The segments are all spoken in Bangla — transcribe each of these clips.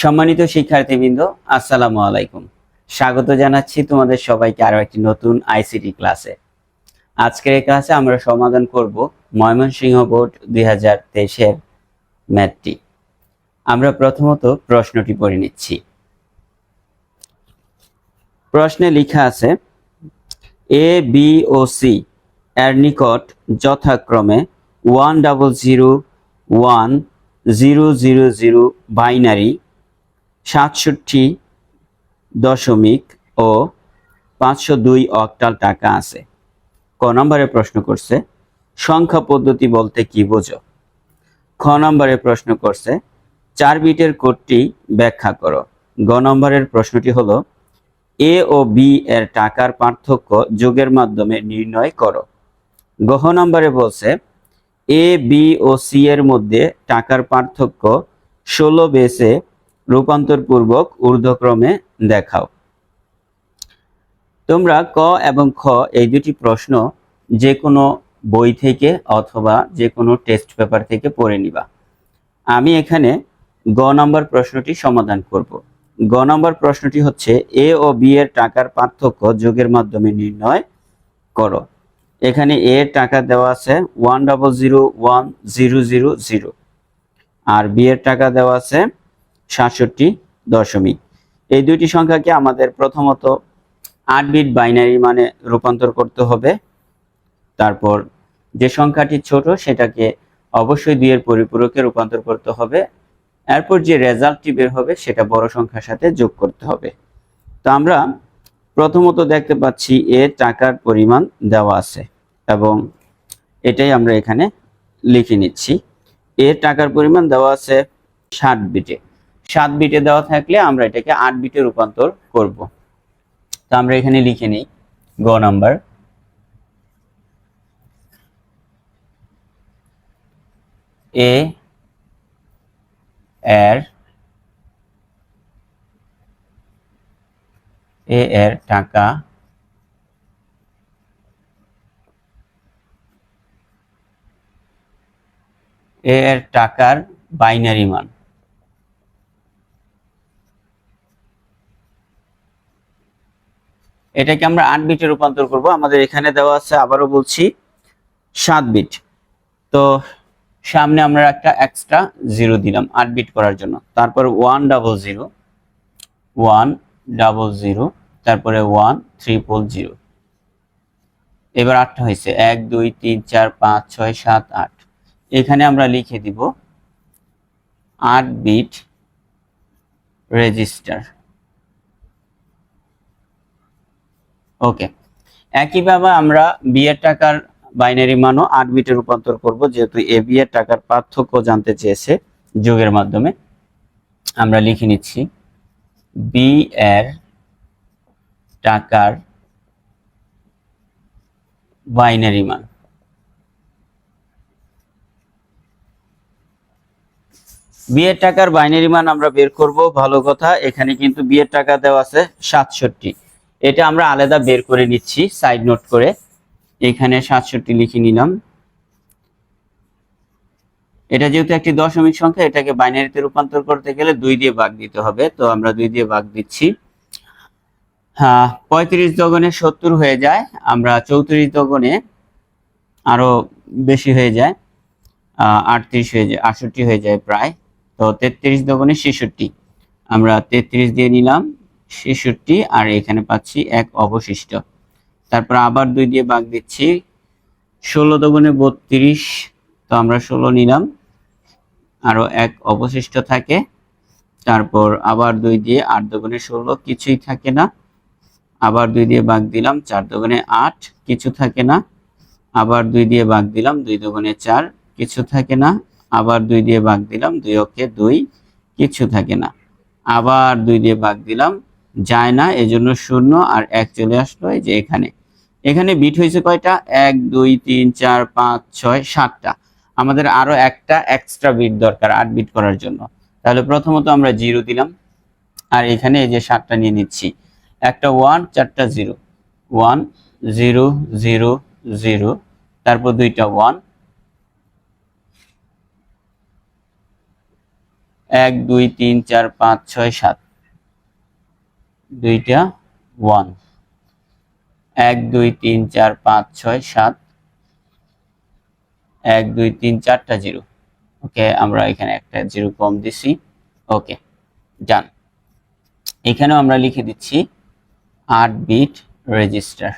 সম্মানিত শিক্ষার্থীবৃন্দ, আসসালামু আলাইকুম। স্বাগত জানাচ্ছি তোমাদের সবাইকে আরও একটি নতুন আইসিটি ক্লাসে। আজকের এই ক্লাসে আমরা সমাধান করব ময়মনসিংহ বোর্ড দুই হাজার তেইশের ম্যাথটি। আমরা প্রথমত প্রশ্নটি পড়ে নিচ্ছি। প্রশ্নে লেখা আছে, এ, বি ও সি এর নিকট যথাক্রমে one double zero one zero zero zero binary সাতষট্টি দশমিক ও পাঁচশো দুই অক্টাল টাকা আছে। ক নম্বরে প্রশ্ন করছে, সংখ্যা পদ্ধতি বলতে কি বোঝো? খ নম্বরে প্রশ্ন করছে, চার বিটের কোডটি ব্যাখ্যা করো। গ নম্বরের প্রশ্নটি হলো, এ ও বি এর টাকার পার্থক্য যোগের মাধ্যমে নির্ণয় করো। গহ নম্বরে বলছে, এ, বি ও সি এর মধ্যে টাকার পার্থক্য ষোলো বেসে রূপান্তরপূর্বক ঊর্ধ্বক্রমে দেখাও। তোমরা ক এবং খ এই দুটি প্রশ্ন যে কোনো বই থেকে অথবা যে কোনো টেস্ট পেপার থেকে পড়ে নিবা। আমি এখানে গ নম্বর প্রশ্নটি সমাধান করব। গ নম্বর প্রশ্নটি হচ্ছে, এ ও বি এর টাকার পার্থক্য যোগের মাধ্যমে নির্ণয় করো। এখানে এ এর টাকা দেওয়া আছে one double zero one zero zero zero আর বি এর টাকা দেওয়া আছে সাতষট্টি দশমিক। এই দুইটি সংখ্যাকে আমাদের প্রথমত আট বিট বাইনারি মানে রূপান্তর করতে হবে। তারপর যে সংখ্যাটি ছোট, সেটাকে অবশ্যই দুইয়ের পরিপূরকে রূপান্তর করতে হবে। এরপর যে রেজাল্টটি বের হবে, সেটা বড় সংখ্যার সাথে যোগ করতে হবে। তো আমরা প্রথমত দেখতে পাচ্ছি এ টাকার পরিমাণ দেওয়া আছে এবং এটাই আমরা এখানে লিখে নিচ্ছি। এর টাকার পরিমাণ দেওয়া আছে ষাট বিটে। সাত বিটে দেওয়া থাকলে আমরা এটাকে আট বিটে রূপান্তর করব। তো আমরা এখানে লিখে নিই গ নাম্বার। এ এর এ এর টাকা এ এর টাকার বাইনারি মান। এটাকে আমরা আট বিটে রূপান্তর করব। আমাদের এখানে দেওয়া আছে, আবারও বলছি, সাত বিট তো সামনে আমরা একটা এক্সট্রা জিরো দিলাম আট বিট করার জন্য। তারপর one double zero one double zero তারপরে ওয়ান ট্রিপল জিরো এবার আটটা হয়েছে, এক, দুই, তিন, চার, পাঁচ, ছয়, সাত, আট। এখানে আমরা লিখে দিব আট বিট রেজিস্টার ওকে একইভাবে আমরা বিয়ের টাকার বাইনারি মানও আট বিটে রূপান্তর করব, যেহেতু এ বি এর টাকার পার্থক্য জানতে চেয়েছে যোগের মাধ্যমে। আমরা লিখে নিচ্ছি বি এর টাকার বাইনারি মান। বিয়ের টাকার বাইনারি মান আমরা বের করব, ভালো কথা, এখানে কিন্তু বিয়ের টাকা দেওয়া আছে সাতষট্টি। এটা আমরা আলাদা বের করে নিচ্ছি সাইড নোট করে। এখানে সাতষট্টি লিখে নিলাম। এটা যেহেতু একটি দশমিক সংখ্যা, এটাকে বাইনারিতে রূপান্তর করতে গেলে দুই দিয়ে ভাগ দিতে হবে। তো আমরা দুই দিয়ে ভাগ দিচ্ছি। হ্যাঁ পঁয়ত্রিশ দগনে সত্তর হয়ে যায়। আমরা চৌত্রিশ দগনে আরও বেশি হয়ে যায়। আটত্রিশ হয়ে যায়, আটষট্টি হয়ে যায় প্রায়। তো তেত্রিশ দগনে ছেষট্টি। আমরা তেত্রিশ দিয়ে নিলাম। ছেষট্টি, আর এখানে পাচ্ছি এক অবশিষ্ট। তারপর আবার দুই দিয়ে ভাগ দিচ্ছি। ষোলো দগুণে বত্রিশ, তো আমরা ষোলো নিলাম। আরও এক অবশিষ্ট থাকে। তারপর আবার দুই দিয়ে আট দগুণে ষোলো, কিছুই থাকে না। আবার দুই দিয়ে ভাগ দিলাম, চার দগুণে আট, কিছু থাকে না। আবার দুই দিয়ে ভাগ দিলাম, দুই দগুণে চার, কিছু থাকে না। আবার দুই দিয়ে ভাগ দিলাম, দুই অক্ষে দুই, কিছু থাকে না। আবার দুই দিয়ে ভাগ দিলাম যায় না, এজন্য শূন্য আর এক চলে আসলো এই যে এখানে। এখানে বিট হয়েছে কয়টা? এক, দুই, তিন, চার, পাঁচ, ছয়, সাতটা। আমাদের আরও একটা এক্সট্রা বিট দরকার আট বিট করার জন্য। তাহলে প্রথমত আমরা জিরো দিলাম। আর এখানে এই যে সাতটা নিয়ে নিচ্ছি। একটা ওয়ান চারটা zero one zero zero zero তারপর দুইটা ওয়ান এক, দুই, তিন, চার, পাঁচ, ছয়, সাত। দুইটা ওয়ান এক, দুই, তিন, চার, পাঁচ, ছয়, সাত। এক, দুই, তিন, চারটা, জিরো। ওকে আমরা এখানে একটা জিরো কম দিছি। ওকে ডান এখানেও আমরা লিখে দিচ্ছি আট বিট রেজিস্টার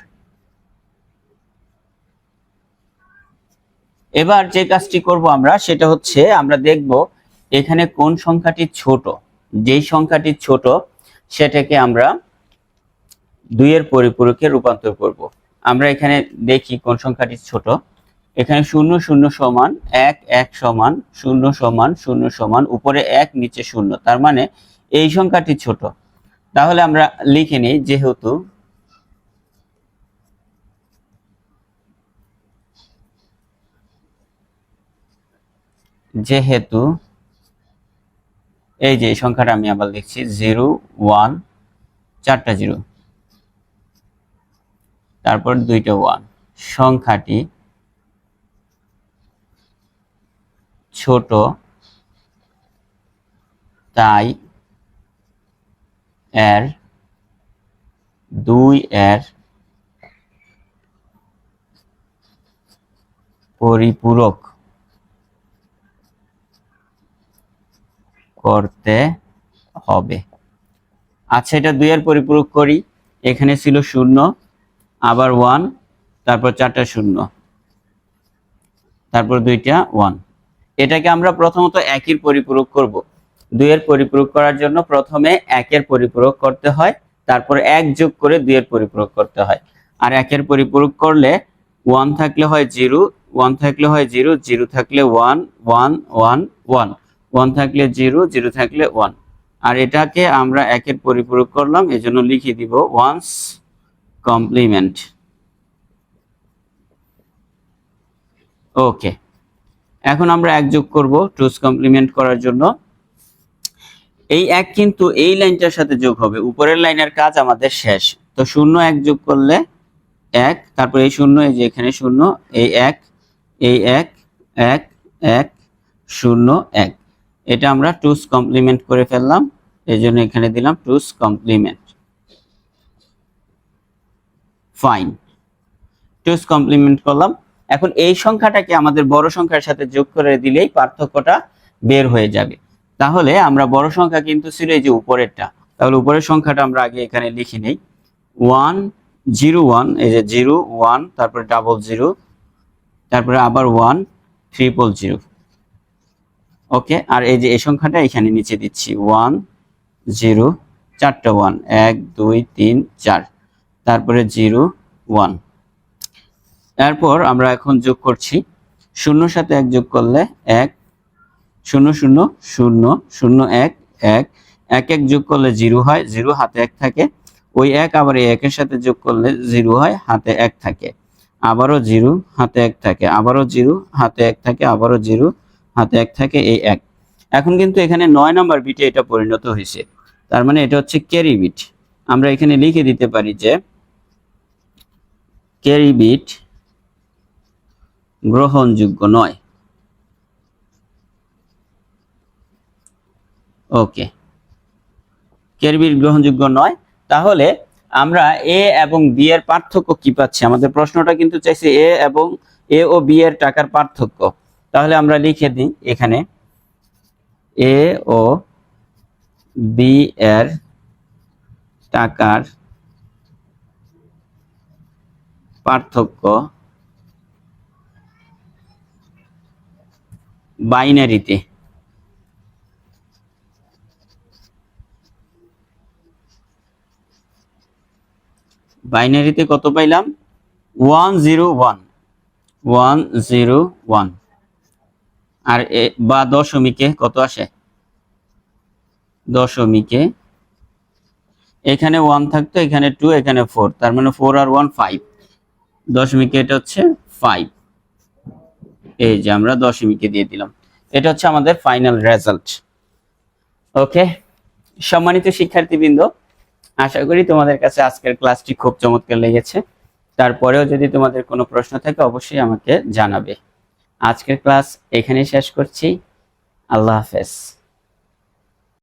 এবার যে কাজটি করব আমরা, সেটা হচ্ছে আমরা দেখব এখানে কোন সংখ্যাটি ছোট। যেই সংখ্যাটি ছোট সেটাকে আমরা দুইয়ের পরিপূরকে রূপান্তর করব। আমরা এখানে দেখি কোন সংখ্যাটি ছোট। এখানে শূন্য শূন্য সমান এক এক সমান শূন্য সমান শূন্য সমান উপরে এক, নিচে শূন্য। তার মানে এই সংখ্যাটি ছোট। তাহলে আমরা লিখে নিই, যেহেতু যেহেতু এই যে সংখ্যাটা আমি আবার লিখছি, জিরো, ওয়ান, চারটা জিরো। তারপর দুইটা ওয়ান। সংখ্যাটি ছোট, তাই এর দুই এর পরিপূরক। করতে হবে। আচ্ছা এটা দুইয়ের পরিপূরক করি। এখানে ছিল শূন্য, আবার ওয়ান তারপর চারটা শূন্য, তারপর দুইটা ওয়ান এটাকে আমরা প্রথমত একের পরিপূরক করব। দুইয়ের পরিপূরক করার জন্য প্রথমে একের পরিপূরক করতে হয়, তারপর এক যোগ করে দুইয়ের পরিপূরক করতে হয়। আর একের পরিপূরক করলে ওয়ান থাকলে হয় জিরো ওয়ান থাকলে হয় জিরো জিরো থাকলে one one one one one থাকলে জিরো জিরো থাকলে ওয়ান আর এটাকে আমরা একের পরিপূরক করলাম, এজন্য লিখে দিব ওয়ান্স কমপ্লিমেন্ট ওকে এখন আমরা এক যোগ করব টুস কমপ্লিমেন্ট করার জন্য। এই এক কিন্তু এই লাইনটার সাথে যোগ হবে, উপরের লাইনের কাজ আমাদের শেষ। তো শূন্য এক যোগ করলে এক, তারপর এই শূন্য, এই যে এখানে শূন্য, এই এক এই এক এক এক, শূন্য, এক। এটা আমরা টুস কমপ্লিমেন্ট করে ফেললাম এই জন্য এখানে দিলাম টুস কমপ্লিমেন্ট। ফাইন টুস কমপ্লিমেন্ট করলাম। এখন এই সংখ্যাটাকে আমাদের বড় সংখ্যার সাথে যোগ করে দিলেই পার্থক্যটা বের হয়ে যাবে। তাহলে আমরা বড় সংখ্যা কিন্তু ছিল এই যে উপরেরটা। তাহলে উপরের সংখ্যাটা আমরা আগে এখানে লিখে নেই। ওয়ান জিরো ওয়ান এই যে জিরো ওয়ান তারপরে ডাবল জিরো তারপরে আবার ওয়ান ট্রিপল জিরো ওকে আর এই যে এই সংখ্যাটা এখানে নিচে দিচ্ছি। ওয়ান জিরো চারটা ওয়ান এক, দুই, তিন, চার। তারপরে জিরো ওয়ান এরপর আমরা এখন যোগ করছি। শূন্য সাথে এক যোগ করলে এক, শূন্য শূন্য শূন্য শূন্য, এক এক। এক এক যোগ করলে জিরো হয় জিরো হাতে এক থাকে। ওই এক আবার এই একের সাথে যোগ করলে জিরো হয়, হাতে এক থাকে। আবারও জিরো হাতে এক থাকে। আবারও জিরো হাতে এক থাকে, আবারও জিরো হাতে এক থাকে, এই এক। এখন কিন্তু এখানে নয় নম্বর বিটে এটা পরিণত হয়েছে। তার মানে এটা হচ্ছে ক্যারি বিট। আমরা এখানে লিখে দিতে পারি যে ক্যারি বিট গ্রহণযোগ্য নয়। ওকে। ক্যারি বিট গ্রহণযোগ্য নয়। তাহলে আমরা এ এবং বি এর পার্থক্য কি পাচ্ছি? আমাদের প্রশ্নটা কিন্তু চাইছে এ এবং এ ও বি এর টাকার পার্থক্য। তাহলে আমরা লিখে দিই এখানে এ ও বি এর টাকার পার্থক্য বাইনারিতে। বাইনারিতে কত পাইলাম? One zero one. One zero one. আর বা দশমিকে কত আসে? দশমিকে। এখানে ওয়ান থাকতো, এখানে টু এখানে ফোর তার মানে ফোর আর ওয়ান ফাইভ দশমিকে এটা হচ্ছে ফাইভ এই যে আমরা দশমিকে দিয়ে দিলাম। এটা হচ্ছে আমাদের ফাইনাল রেজাল্ট ওকে সম্মানিত শিক্ষার্থীবৃন্দ, আশা করি তোমাদের কাছে আজকের ক্লাসটি খুব চমৎকার লেগেছে। তারপরেও যদি তোমাদের কোনো প্রশ্ন থাকে, অবশ্যই আমাকে জানাবে। আজকের ক্লাস এখানেই শেষ করছি। আল্লাহ হাফেজ।